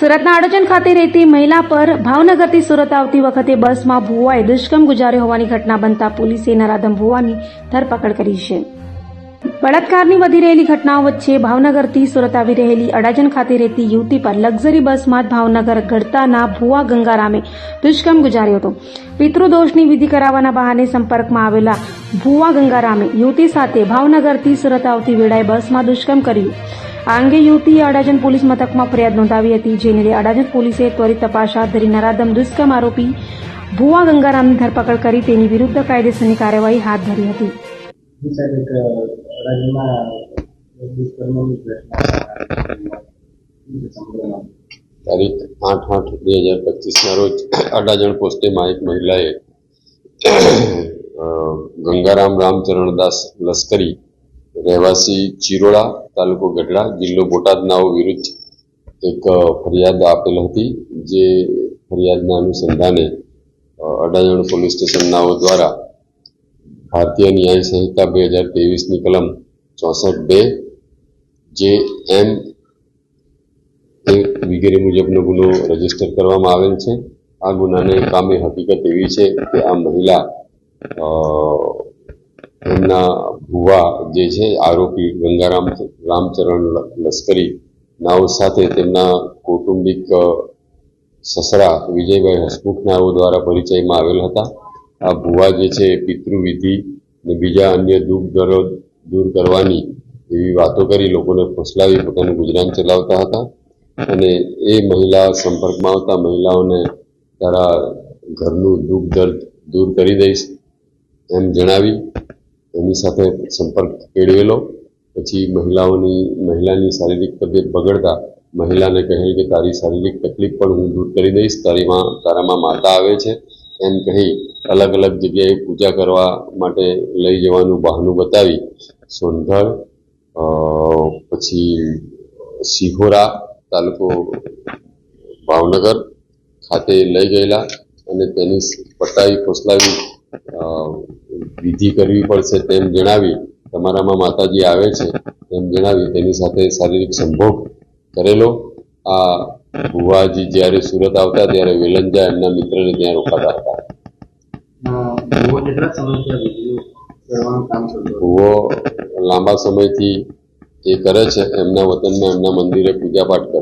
સુરતના આડોજન ખાતે રહેતી મહિલા પર ભાવનગરથી સુરત આવતી વખતે બસમાં ભુવાએ દુષ્કર્મ ગુજાર્યો હોવાની ઘટના બનતા પોલીસે નરાધમ ભુવાની ધરપકડ કરી છે. બળાત્કારની વધી રહેલી ઘટનાઓ વચ્ચે ભાવનગરથી સુરત આવી રહેલી અડાજન ખાતે રહેતી યુવતી પર લક્ઝરી બસમાં ભાવનગર ગઢતાના ભુવા ગંગારામે દુષ્કર્મ ગુજાર્યો હતો. પિતૃદોષની વિધિ કરાવવાના બહાને સંપર્કમાં આવેલા ભુવા ગંગારામે યુવતી સાથે ભાવનગરથી સુરત આવતી વેળાએ બસમાં દુષ્કર્મ કર્યું. આ અંગે યુવતીએ અડાજણ પોલીસ મથકમાં ફરિયાદ નોંધાવી હતી જેને લઈ અડાજણ પોલીસે ત્વરિત તપાસ હાથ ધરી નરાધમ દુષ્કર્મ આરોપી ભુવા ગંગારામની ધરપકડ કરી તેની વિરુદ્ધ કાયદેસરની કાર્યવાહી હાથ ધરી હતી. તારીખ આઠ આઠ બે હજાર પચીસના રોજ અડાજણ પોસ્ટેમાં એક મહિલાએ ગંગારામ ગંગારામ રામચરણદાસ લશ્કરી રહેવાસી ચિરોડા તાલુકો ગઢડા, જિલ્લો બોટાદ નાઓ વિરુદ્ધ એક ફરિયાદ આપેલ હતી, જે ફરિયાદના અનુસંધાને અડાજણ પોલીસ સ્ટેશન નાઓ દ્વારા ભારતીય ન્યાય સંહિતા બે હજાર ત્રેવીસની કલમ ચોસઠ બે, જે એમ વગેરે મુજબનો ગુનો રજિસ્ટર કરવામાં આવેલ છે. આ ગુનાને કામે હકીકત એવી છે કે આ મહિલા એમના ભુવા જે છે, આરોપી ગંગારામ રામચરણ લશ્કરી નાઓ સાથે તેમના કૌટુંબિક સસરા વિજયભાઈ હસમુખ નાઓ દ્વારા પરિચયમાં આવેલ હતા. આ ભુવા જે છે, પિતૃવિધિ અને બીજા અન્ય દુઃખ દર્દ દૂર કરવાની એવી વાતો કરી લોકોને ફસલાવી પોતાનું ગુજરાન ચલાવતા હતા. અને એ મહિલા સંપર્કમાં આવતા મહિલાઓને તારા ઘરનું દુઃખ દર્દ દૂર કરી દઈશ એમ જણાવી એની સાથે સંપર્ક કેળવેલો. પછી મહિલાઓની, મહિલાની શારીરિક તબિયત બગડતા મહિલાને કહેલ કે તારી શારીરિક તકલીફ પણ હું દૂર કરી દઈશ, તારીમાં, તારામાં માતા આવે છે. એમ કહી અલગ અલગ જગ્યાએ પૂજા કરવા માટે લઈ જવાનું બહાનું બતાવી. સોનધળ પછી સિહોરા તાલુકો ભાવનગર ખાતે લઈ ગયેલા અને તેની પટાવી ફોસલાવી વિધિ કરવી પડશે તેમ જણાવી તમારામાં માતાજી આવે છે તેમ જણાવી તેની સાથે શારીરિક સંભોગ કરેલો. આ ભુવાજી જ્યારે સુરત આવતા ત્યારે વેલંજા એમના મિત્રને ત્યાં રોકાતા હતા? ભુવો લાંબા સમયથી એ કરે છે. એમના વતનમાં એમના મંદિરે પૂજા પાઠ કરે